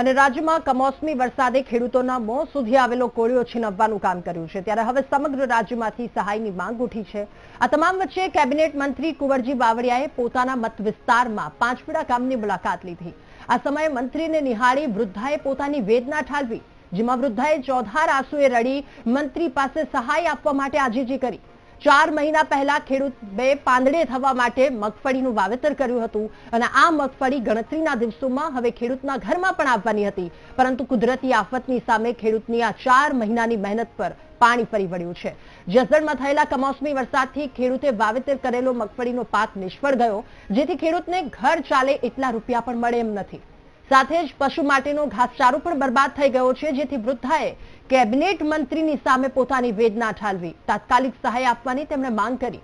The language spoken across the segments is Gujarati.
અને રાજ્યમાં કમોસમી વરસાદે ખેડૂતોના મોં સુધી આવેલો કોળિયો છીનવવાનું કામ કર્યું છે. ત્યારે હવે સમગ્ર રાજ્યમાંથી સહાયની માંગ ઉઠી છે. આ તમામ વચ્ચે કેબિનેટ મંત્રી કુંવરજી બાવળિયાએ પોતાના મત વિસ્તારમાં પાંચપીડા ગામની મુલાકાત લીધી. આ સમયે મંત્રીને નિહાળી વૃદ્ધાએ પોતાની વેદના ઠાલવી, જેમાં વૃદ્ધાએ ચોધાર આંસુએ રડી મંત્રી પાસે સહાય આપવા માટે આજીજી કરી. ચાર મહિના પહેલા ખેડૂત બે પાંદડે થવા માટે મગફળીનું વાવેતર કર્યું હતું અને આ મગફળી ગણતરીના દિવસોમાં હવે ખેડૂતના ઘરમાં પણ આવવાની હતી. પરંતુ કુદરતી આફતની સામે ખેડૂતની આ ચાર મહિનાની મહેનત પર પાણી ફરી વળ્યું છે. જસદણમાં થયેલા કમોસમી વરસાદથી ખેડૂતે વાવેતર કરેલો મગફળીનો પાક નિષ્ફળ ગયો, જેથી ખેડૂતને ઘર ચાલે એટલા રૂપિયા પણ મળે એમ નથી. સાથે જ પશુ માટેનો ઘાસચારો પણ બરબાદ થઈ ગયો છે જેથી વૃદ્ધાએ કેબિનેટ મંત્રીની સામે પોતાની વેદના ઠાલવી. તાત્કાલિક સહાય આપવાની તેમણે માંગ કરી.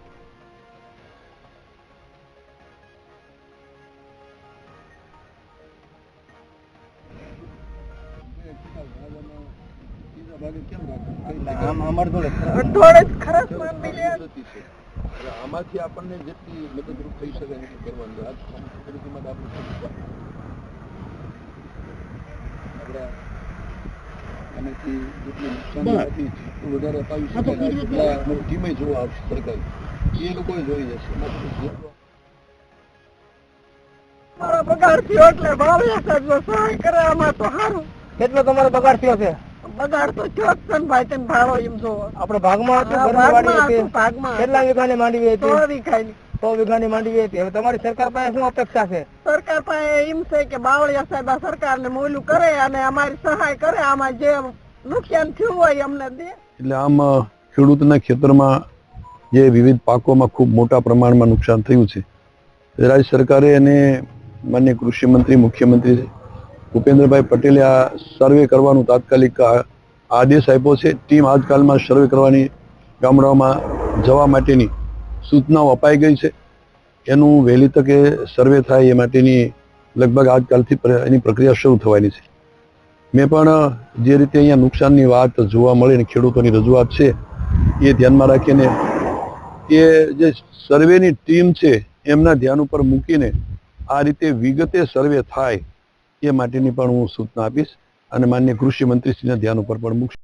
આમાંથી આપણને જેટલી મદદરૂપ થઈ શકે એટલું કરવાનું આ કરવાનું? આપણે આનાથી જેટલું નુકસાન વધારે અપાવી શકાય એટલા જોવા આવશે સરકારી. એ લોકોએ જોઈ જશે. મારો પગાર થયો એટલે ભાવ્યા સાહેબ સહાય કરે આમાં તો સારું. કેટલો તમારો પગાર થયો છે? બગાડ તો ચોક્કસ જ ભાઈ તમે ભાડો એમ જોવો. આપણે ભાગમાં હતું હા, ઘરની ભાગમાં કેટલા વીઘાની માંડવી હતી? તો વિખાય સો વીઘાની માંડવી હતી. હવે તમારી સરકાર પાસે શું અપેક્ષા છે? સરકાર પાસે એમ છે કે બાવળિયા સાહેબ સરકારને મોલું કરે અને અમારી સહાય કરે. આમાં જે નુકસાન થયું હોય અમને દે. એટલે આમ ખેડૂતના ખેતરમાં જે વિવિધ પાકોમાં ખૂબ મોટા પ્રમાણમાં નુકસાન થયું છે. રાજ્ય સરકારે અને માન્ય કૃષિ મંત્રી મુખ્યમંત્રી ભૂપેન્દ્રભાઈ પટેલે આ સર્વે કરવાનું તાત્કાલિક આદેશ આપ્યો છે. ટીમ આજકાલમાં સર્વે કરવાની ગામડાઓમાં જવા માટેની સૂચનાઓ અપાઈ ગઈ છે. એનું વહેલી તકે સર્વે થાય એ માટેની લગભગ આજકાલથી એની પ્રક્રિયા શરૂ થવાની છે. મેં પણ જે રીતે અહીંયા નુકસાનની વાત જોવા મળી અને ખેડૂતોની રજૂઆત છે, એ ધ્યાનમાં રાખીને એ જે સર્વેની ટીમ છે, એમના ધ્યાન ઉપર મૂકીને આ રીતે વિગતે સર્વે થાય એ માટેની પણ હું સૂચના આપીશ અને માન્ય કૃષિ મંત્રીશ્રીના ધ્યાન ઉપર પણ મૂકીશ.